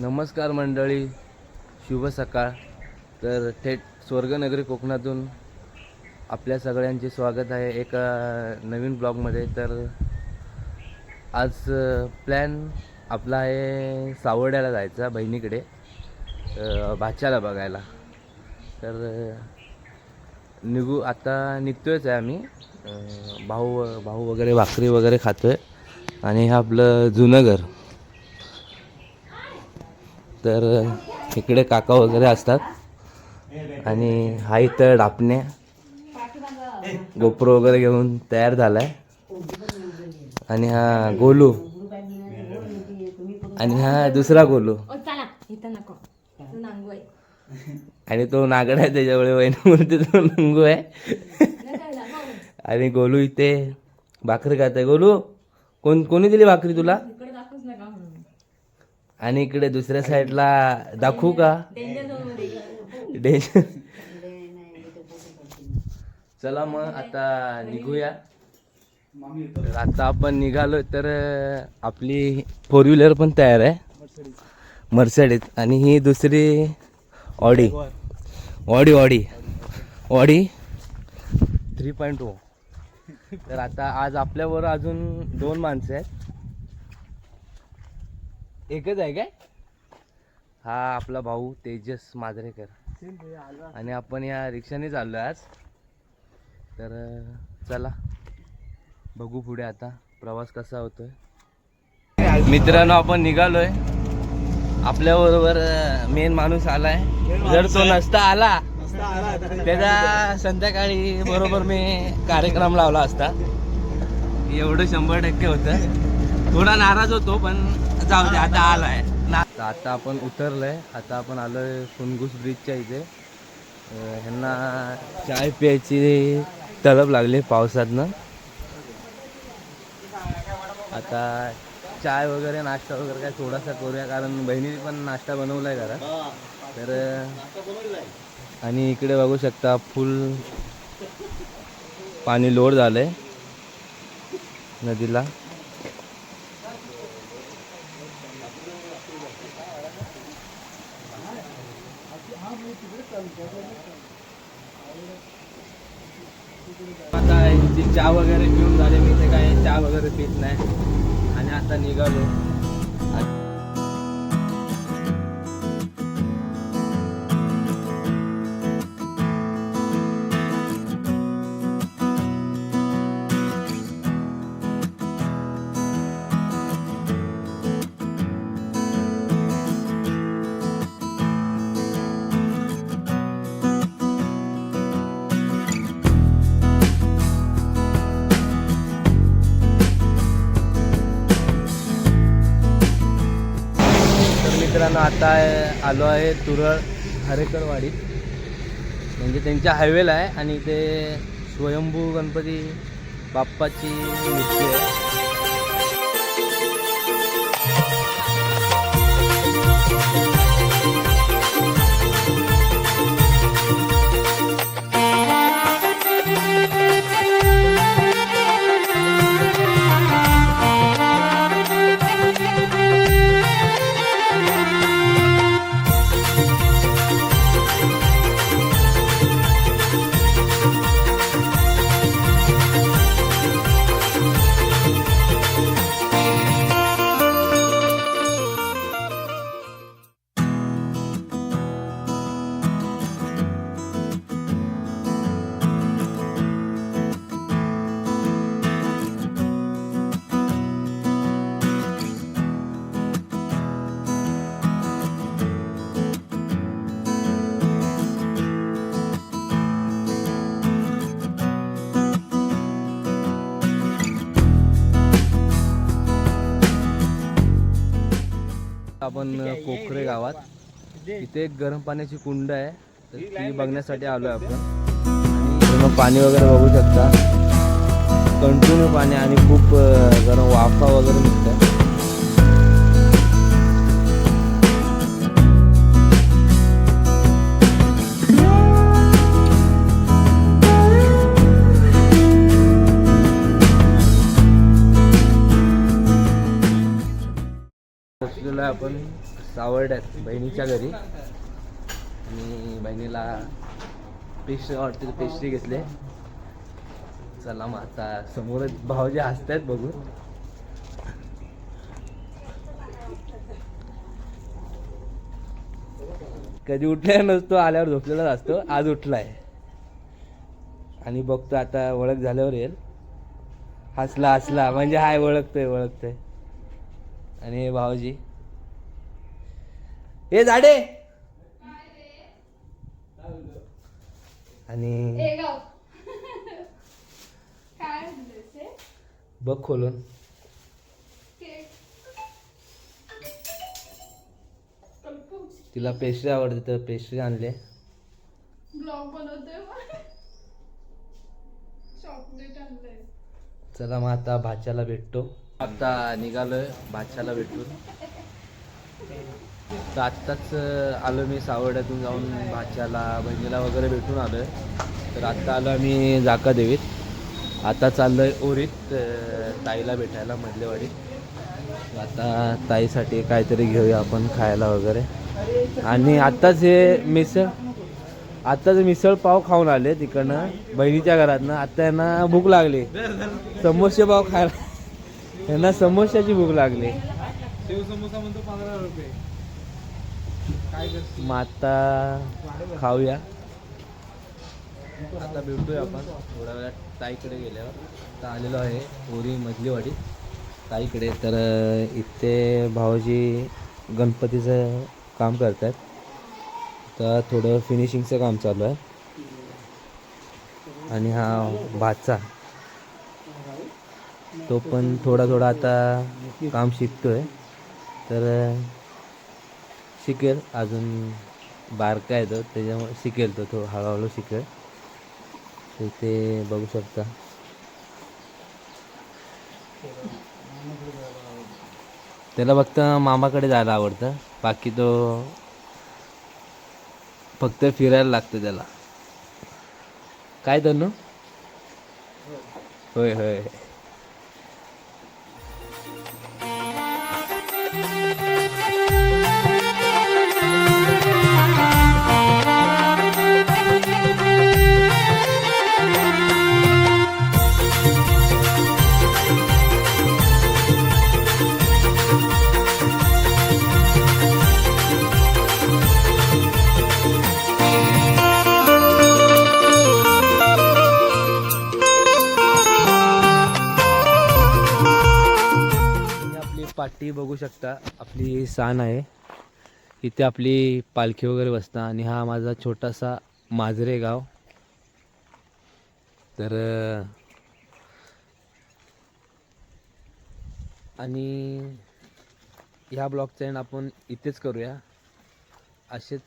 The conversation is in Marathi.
नमस्कार मंडळी शुभ सकाळ. तर थेट स्वर्गनगरी कोकणातून आपल्या सगळ्यांचे स्वागत आहे एका नवीन ब्लॉगमध्ये. तर आज प्लॅन आपला आहे सावर्ड्याला जायचा बहिणीकडे भाच्याला बघायला. तर निघू आता निघतोयच आहे आम्ही. भाऊ भाऊ वगैरे भाकरी वगैरे खातोय. आणि हे आपलं जुनं घर. तर इकडे काका वगैरे असतात. आणि हा इथं डापण्या गोप्रो वगैरे घेऊन तयार झालाय. आणि हा गोलू. आणि हा दुसरा गोलू. आहे. आणि तो नागड आहे त्याच्यामुळे वहिनी तो नंगू आहे. आणि गोलू इथे भाकरी खात आहे गोलू कोण कोणी दिली भाकरी तुला? आणि इकडे दुसऱ्या साईडला दाखवू का? डेंजर चला मग आता निघूया. तर आता आपण निघालो तर आपली फोर व्हीलर पण तयार आहे. मर्सेडीज आणि ही दुसरी Audi. Audi Audi. Audi three point O तर आता आज आपल्यावर अजून दोन माणसं आहेत. एकच आहे काय? हा आपला भाऊ तेजस माजरेकर. आणि आपण या रिक्षाने चाललो आज. तर चला बघू पुढे आता प्रवास कसा होतोय. मित्रांनो आपण निघालोय. आपल्याबरोबर मेन माणूस आलाय. जर तो नसता आला त्याचा संध्याकाळी बरोबर मी कार्यक्रम लावला असता. एवढं शंभर टक्के होतं. थोडा नाराज होतो पण जाऊ दे आता आलाय. ना आता आपण उतरलोय. आता आपण आलोय फुनगुस ब्रिजच्या इथे. ह्यांना चाय प्यायची तलब लागली पावसातनं. आता चाय वगैरे नाश्ता वगैरे काय थोडासा करूया कारण बहिणीने पण नाश्ता बनवलाय घरात तर आणि इकडे बघू शकता फुल पाणी लोड झालंय नदीला. आता यांची चहा वगैरे पिऊन झाले मी ते काय चहा वगैरे पित नाही. आणि आता निघालो. आता आलो आहे तुरळ हरेकरवाडीत. म्हणजे त्यांच्या हायवेला आहे आणि ते स्वयंभू गणपती बाप्पाची मूर्ती आहे. आपण कोखरे गावात. इथे एक गरम पाण्याची कुंड आहे. तर ती बघण्यासाठी आलोय आपण. मग पाणी वगैरे बघू शकता. कंटिन्यू पाणी आणि खूप गरम वाफा वगैरे निघतात आपण सावर्ड्यात बहिणीच्या घरी. आणि बहिणीला पेस्ट्री वाटते पेस्ट्री घेतले. चला मग आता समोरच भाऊजी हसतायत बघू कधी उठलेला नसतो आल्यावर झोपलेलाच असतो. आज उठलाय. आणि बघतो आता ओळख झाल्यावर येईल. हसला हसला. म्हणजे हाय ओळखतोय ओळखतोय. आणि भाऊजी? हे झाडे. आणि? बघ खोलून. तिला पेस्ट्री आवडते तर पेस्ट्री आणले. चला मग आता भाच्याला भेटतो. आता निघालोय भाच्याला भेटून. तर आत्ताच आलो मी सावर्ड्यातून जाऊन भाच्याला बहिणीला वगैरे भेटून आलो तर आत्ता आलो आम्ही जाका देवीत आता आहे ओरीत ताईला भेटायला मधलेवाडीत. आता ताईसाठी काहीतरी घेऊया आपण खायला वगैरे. आणि आत्ताच हे मिसळ आत्ताच मिसळ पाव खाऊन आले तिकडनं बहिणीच्या घरातनं. आत्ता यांना भूक लागली. समोसे पाव खायला. यांना समोश्याची भूक लागली. शिवसमोसा म्हणतो पंधरा रुपये. माता मग आता खाऊया. आता भेटूया आपण. थोड्या वेळात ताईकडे गेल्यावर. आता आलेलो आहे ओरी मधलीवाडी ताईकडे. तर इथे भाऊजी गणपतीचं काम करतात. तर थोडं फिनिशिंगचं काम चालू आहे. आणि हा भाचा तो पण थोडा थोडा आता काम शिकतोय. तर शिकेल अजून बारका आहे तो त्याच्यामुळे शिकेल तो तो हळूहळू शिकेल तर ते बघू शकता. त्याला फक्त मामाकडे जायला आवडतं. बाकी तो फक्त फिरायला लागतं त्याला. काय तनु होय होय. आपली बघू शकता आपली सान आहे. इथे आपली पालखी वगैरे बसता आणि हा माझा छोटासा माजरे गाव. तर आणि ह्या ब्लॉगचा एंड आपण इथेच करूया. असेच